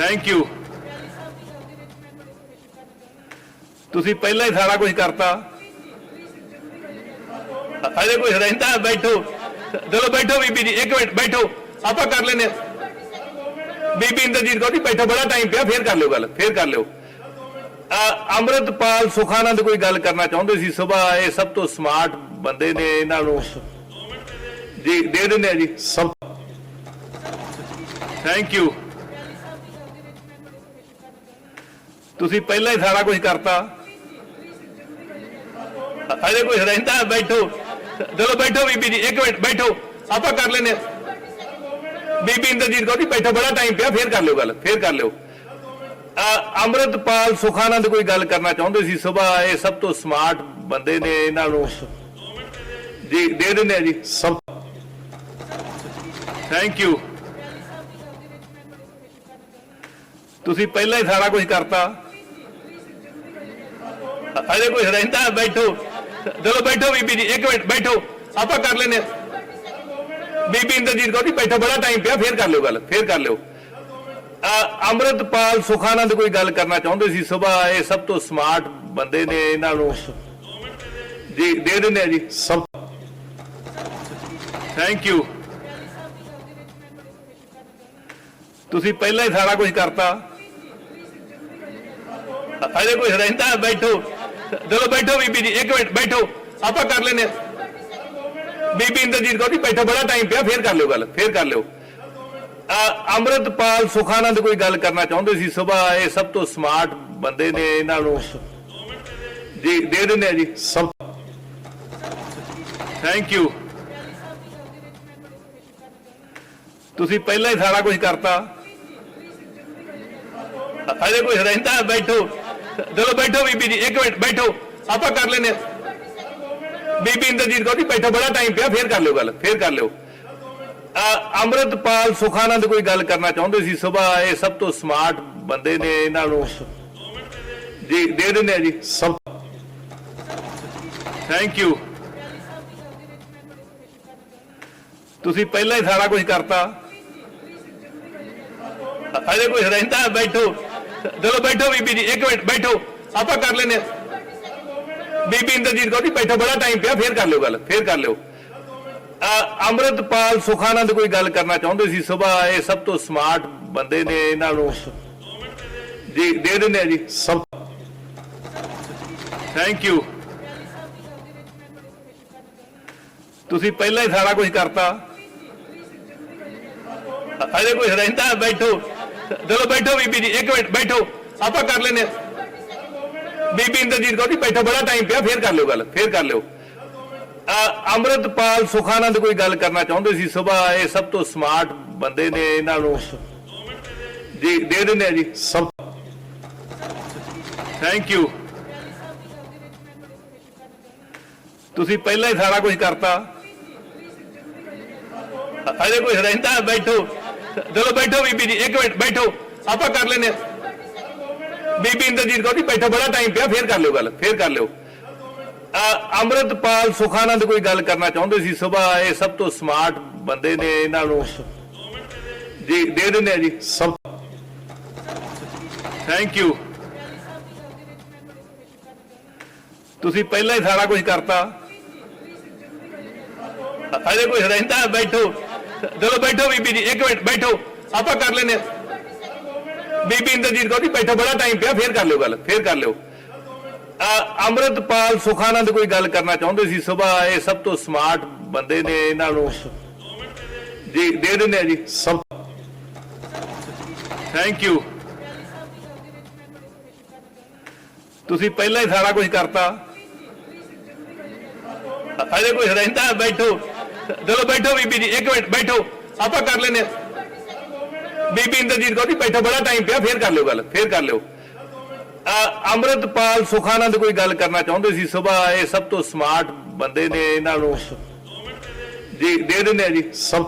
Thank you ਤੁਸੀਂ ਪਹਿਲਾਂ ਹੀ ਸਾਰਾ ਕੁਝ ਕਰਤਾ। ਅਜੇ ਕੁਝ ਰਹਿੰਦਾ ਬੈਠੋ। ਚਲੋ ਬੈਠੋ ਬੀਬੀ ਜੀ ਇੱਕ ਮਿੰਟ ਬੈਠੋ। ਆਪਾਂ ਕਰ ਲੈਨੇ। ਬੀਬੀ ਇੰਦਰਜੀਤ ਕੌਰ ਜੀ ਬੈਠੋ ਬੜਾ ਟਾਈਮ ਪਿਆ ਫੇਰ ਕਰ ਲਿਓ ਗੱਲ ਫੇਰ ਕਰ ਲਿਓ। ਅੰਮ੍ਰਿਤਪਾਲ ਸੁਖਾਨੰਦ ਕੋਈ ਗੱਲ ਕਰਨਾ ਚਾਹੁੰਦੇ ਸੀ? ਸਵੇਰ ਇਹ ਸਭ ਤੋਂ ਸਮਾਰਟ ਬੰਦੇ ਨੇ ਇਹਨਾਂ ਨੂੰ। ਜੀ ਦੇ ਦਿੰਦੇ ਆ ਜੀ। ਸਭ ਥੈਂਕ ਯੂ ਤੁਸੀਂ ਪਹਿਲਾਂ ਹੀ ਸਾਰਾ ਕੁਝ ਕਰਤਾ। ਅਜੇ ਕੁਝ ਰਹਿੰਦਾ ਬੈਠੋ। ਚਲੋ ਬੈਠੋ ਬੀਬੀ ਜੀ ਇੱਕ ਮਿੰਟ ਬੈਠੋ। ਆਪਾਂ ਕਰ ਲੈਨੇ। ਬੀਬੀ ਇੰਦਰਜੀਤ ਕੌਰ ਜੀ ਬੈਠੋ ਬੜਾ ਟਾਈਮ ਪਿਆ ਫੇਰ ਕਰ ਲਿਓ ਗੱਲ ਫੇਰ ਕਰ ਲਿਓ। ਅ, ਅੰਮ੍ਰਿਤਪਾਲ ਸੁਖਾਨੰਦ ਕੋਈ ਗੱਲ ਕਰਨਾ ਚਾਹੁੰਦੇ ਸੀ? ਸਵੇਰ ਇਹ ਸਭ ਤੋਂ ਸਮਾਰਟ ਬੰਦੇ ਨੇ ਇਹਨਾਂ ਨੂੰ। ਜੀ ਦੇ ਦਿੰਦੇ ਆ ਜੀ। ਸਭ ਥੈਂਕ ਯੂ ਤੁਸੀਂ ਪਹਿਲਾਂ ਹੀ ਸਾਰਾ ਕੁਝ ਕਰਤਾ। ਅਜੇ ਕੁਝ ਰਹਿੰਦਾ ਬੈਠੋ। ਚਲੋ ਬੈਠੋ ਬੀਬੀ ਜੀ ਇੱਕ ਮਿੰਟ ਬੈਠੋ। ਆਪਾਂ ਕਰ ਲੈਨੇ। ਬੀਬੀ ਇੰਦਰਜੀਤ ਕੌਰ ਜੀ ਬੈਠੋ ਬੜਾ ਟਾਈਮ ਪਿਆ ਫੇਰ ਕਰ ਲਿਓ ਗੱਲ ਫੇਰ ਕਰ ਲਿਓ। ਅੰਮ੍ਰਿਤਪਾਲ ਸੁਖਾਨੰਦ ਕੋਈ ਗੱਲ ਕਰਨਾ ਚਾਹੁੰਦੇ ਸੀ? ਸਵੇਰ ਇਹ ਸਭ ਤੋਂ ਸਮਾਰਟ ਬੰਦੇ ਨੇ ਇਹਨਾਂ ਨੂੰ। ਜੀ ਦੇ ਦਿੰਦੇ ਆ ਜੀ। ਸਭ ਥੈਂਕ ਯੂ ਤੁਸੀਂ ਪਹਿਲਾਂ ਹੀ ਸਾਰਾ ਕੁਝ ਕਰਤਾ। ਅਜੇ ਕੁਝ ਰਹਿੰਦਾ ਬੈਠੋ। ਚਲੋ ਬੈਠੋ ਬੀਬੀ ਜੀ ਇੱਕ ਮਿੰਟ ਬੈਠੋ। ਆਪਾਂ ਕਰ ਲੈਨੇ। ਬੀਬੀ ਇੰਦਰਜੀਤ ਕੌਰ ਜੀ ਬੈਠੋ ਬੜਾ ਟਾਈਮ ਪਿਆ ਫੇਰ ਕਰ ਲਿਓ ਗੱਲ ਫੇਰ ਕਰ ਲਿਓ। ਅ, ਅੰਮ੍ਰਿਤਪਾਲ ਸੁਖਾਨੰਦ ਕੋਈ ਗੱਲ ਕਰਨਾ ਚਾਹੁੰਦੇ ਸੀ? ਸਵੇਰ ਇਹ ਸਭ ਤੋਂ ਸਮਾਰਟ ਬੰਦੇ ਨੇ ਇਹਨਾਂ ਨੂੰ। ਜੀ ਦੇ ਦਿੰਦੇ ਆ ਜੀ। ਸਭ। ਥੈਂਕ ਯੂ ਤੁਸੀਂ ਪਹਿਲਾਂ ਹੀ ਸਾਰਾ ਕੁਝ ਕਰਤਾ। ਅਜੇ ਕੁਝ ਰਹਿੰਦਾ? ਬੈਠੋ। ਚਲੋ ਬੈਠੋ ਬੀਬੀ ਜੀ ਇੱਕ ਮਿੰਟ ਬੈਠੋ। ਆਪਾਂ ਕਰ ਲੈਨੇ। ਬੀਬੀ ਇੰਦਰਜੀਤ ਕੌਰ ਜੀ ਬੈਠੋ ਬੜਾ ਟਾਈਮ ਪਿਆ ਫੇਰ ਕਰ ਲਿਓ ਗੱਲ ਫੇਰ ਕਰ ਲਿਓ। ਅੰਮ੍ਰਿਤਪਾਲ ਸੁਖਾਨੰਦ ਕੋਈ ਗੱਲ ਕਰਨਾ ਚਾਹੁੰਦੇ ਸੀ? ਸਵੇਰ ਇਹ ਸਭ ਤੋਂ ਸਮਾਰਟ ਬੰਦੇ ਨੇ ਇਹਨਾਂ ਨੂੰ। ਜੀ ਦੇ ਦਿੰਦੇ ਆ ਜੀ। ਸਭ ਥੈਂਕ ਯੂ ਤੁਸੀਂ ਪਹਿਲਾਂ ਹੀ ਸਾਰਾ ਕੁਝ ਕਰਤਾ। ਅਜੇ ਕੁਝ ਰਹਿੰਦਾ? ਬੈਠੋ। ਚਲੋ ਬੈਠੋ ਬੀਬੀ ਜੀ ਇੱਕ ਮਿੰਟ ਬੈਠੋ। ਆਪਾਂ ਕਰ ਲੈਨੇ। ਬੀਬੀ ਇੰਦਰਜੀਤ ਕੌਰ ਜੀ ਬੈਠੋ ਬੜਾ ਟਾਈਮ ਪਿਆ ਫੇਰ ਕਰ ਲਿਓ ਗੱਲ ਫੇਰ ਕਰ ਲਿਓ। ਅੰਮ੍ਰਿਤਪਾਲ ਸੁਖਾਨੰਦ ਕੋਈ ਗੱਲ ਕਰਨਾ ਚਾਹੁੰਦੇ ਸੀ? ਸਵੇਰ ਇਹ ਸਭ ਤੋਂ ਸਮਾਰਟ ਬੰਦੇ ਨੇ ਇਹਨਾਂ ਨੂੰ। ਜੀ ਦੇ ਦਿੰਦੇ ਆ ਜੀ। ਸਭ। ਥੈਂਕ ਯੂ ਤੁਸੀਂ ਪਹਿਲਾਂ ਹੀ ਸਾਰਾ ਕੁਝ ਕਰਤਾ। ਅਜੇ ਕੁਝ ਰਹਿੰਦਾ? ਬੈਠੋ। ਚਲੋ ਬੈਠੋ ਬੀਬੀ ਜੀ ਇੱਕ ਮਿੰਟ ਬੈਠੋ। ਆਪਾਂ ਕਰ ਲੈਨੇ। ਬੀਬੀ ਇੰਦਰਜੀਤ ਕੌਰ ਜੀ ਬੈਠੋ ਬੜਾ ਟਾਈਮ ਪਿਆ ਫੇਰ ਕਰ ਲਿਓ ਗੱਲ ਫੇਰ ਕਰ ਲਿਓ। ਅ, ਅੰਮ੍ਰਿਤਪਾਲ ਸੁਖਾਨੰਦ ਕੋਈ ਗੱਲ ਕਰਨਾ ਚਾਹੁੰਦੇ ਸੀ? ਸਵੇਰ ਇਹ ਸਭ ਤੋਂ ਸਮਾਰਟ ਬੰਦੇ ਨੇ ਇਹਨਾਂ ਨੂੰ। ਜੀ ਦੇ ਦਿੰਦੇ ਆ ਜੀ। ਸਭ। ਥੈਂਕ ਯੂ ਤੁਸੀਂ ਪਹਿਲਾਂ ਹੀ ਸਾਰਾ ਕੁਝ ਕਰਤਾ। ਅਜੇ ਕੁਝ ਰਹਿੰਦਾ? ਬੈਠੋ। ਚਲੋ ਬੈਠੋ ਬੀਬੀ ਜੀ ਇੱਕ ਮਿੰਟ ਬੈਠੋ। ਆਪਾਂ ਕਰ ਲੈਨੇ। ਬੀਬੀ ਇੰਦਰਜੀਤ ਕੌਰ ਜੀ ਬੈਠੋ ਬੜਾ ਟਾਈਮ ਪਿਆ ਫੇਰ ਕਰ ਲਿਓ ਗੱਲ ਫੇਰ ਕਰ ਲਿਓ। ਅੰਮ੍ਰਿਤਪਾਲ ਸੁਖਾਨੰਦ ਕੋਈ ਗੱਲ ਕਰਨਾ ਚਾਹੁੰਦੇ ਸੀ? ਸਵੇਰ ਇਹ ਸਭ ਤੋਂ ਸਮਾਰਟ ਬੰਦੇ ਨੇ ਇਹਨਾਂ ਨੂੰ। ਜੀ ਦੇ ਦਿੰਦੇ ਆ ਜੀ। ਸਭ ਥੈਂਕ ਯੂ ਤੁਸੀਂ ਪਹਿਲਾਂ ਹੀ ਸਾਰਾ ਕੁਝ ਕਰਤਾ। ਅਜੇ ਕੁਝ ਰਹਿੰਦਾ ਬੈਠੋ। ਚਲੋ ਬੈਠੋ ਬੀਬੀ ਜੀ ਇੱਕ ਮਿੰਟ ਬੈਠੋ। ਆਪਾਂ ਕਰ ਲੈਨੇ। ਬੀਬੀ ਇੰਦਰਜੀਤ ਕੌਰ ਜੀ ਬੈਠੋ ਬੜਾ ਟਾਈਮ ਪਿਆ ਫੇਰ ਕਰ ਲਿਓ ਗੱਲ ਫੇਰ ਕਰ ਲਿਓ। ਅੰਮ੍ਰਿਤਪਾਲ ਸੁਖਾਨੰਦ ਕੋਈ ਗੱਲ ਕਰਨਾ ਚਾਹੁੰਦੇ ਸੀ? ਸਵੇਰ ਇਹ ਸਭ ਤੋਂ ਸਮਾਰਟ ਬੰਦੇ ਨੇ ਇਹਨਾਂ ਨੂੰ। ਜੀ ਦੇ ਦਿੰਦੇ ਆ ਜੀ। ਸਭ। ਥੈਂਕ ਯੂ ਤੁਸੀਂ ਪਹਿਲਾਂ ਹੀ ਸਾਰਾ ਕੁਝ ਕਰਤਾ। ਅਜੇ ਕੁਝ ਰਹਿੰਦਾ ਬੈਠੋ। ਚਲੋ ਬੈਠੋ ਬੀਬੀ ਜੀ ਇੱਕ ਮਿੰਟ ਬੈਠੋ। ਆਪਾਂ ਕਰ ਲੈਨੇ ਆ। ਬੀਬੀ ਇੰਦਰਜੀਤ ਕੌਰ ਜੀ ਬੈਠੋ ਬੜਾ ਟਾਈਮ ਪਿਆ ਫੇਰ ਕਰ ਲਿਓ ਗੱਲ ਫੇਰ ਕਰ ਲਿਓ। ਅ, ਅੰਮ੍ਰਿਤਪਾਲ ਸੁਖਾਨੰਦ ਕੋਈ ਗੱਲ ਕਰਨਾ ਚਾਹੁੰਦੇ ਸੀ? ਸਵੇਰ ਇਹ ਸਭ ਤੋਂ ਸਮਾਰਟ ਬੰਦੇ ਨੇ ਇਹਨਾਂ ਨੂੰ। ਜੀ ਦੇ ਦਿੰਦੇ ਆ ਜੀ। ਸਭ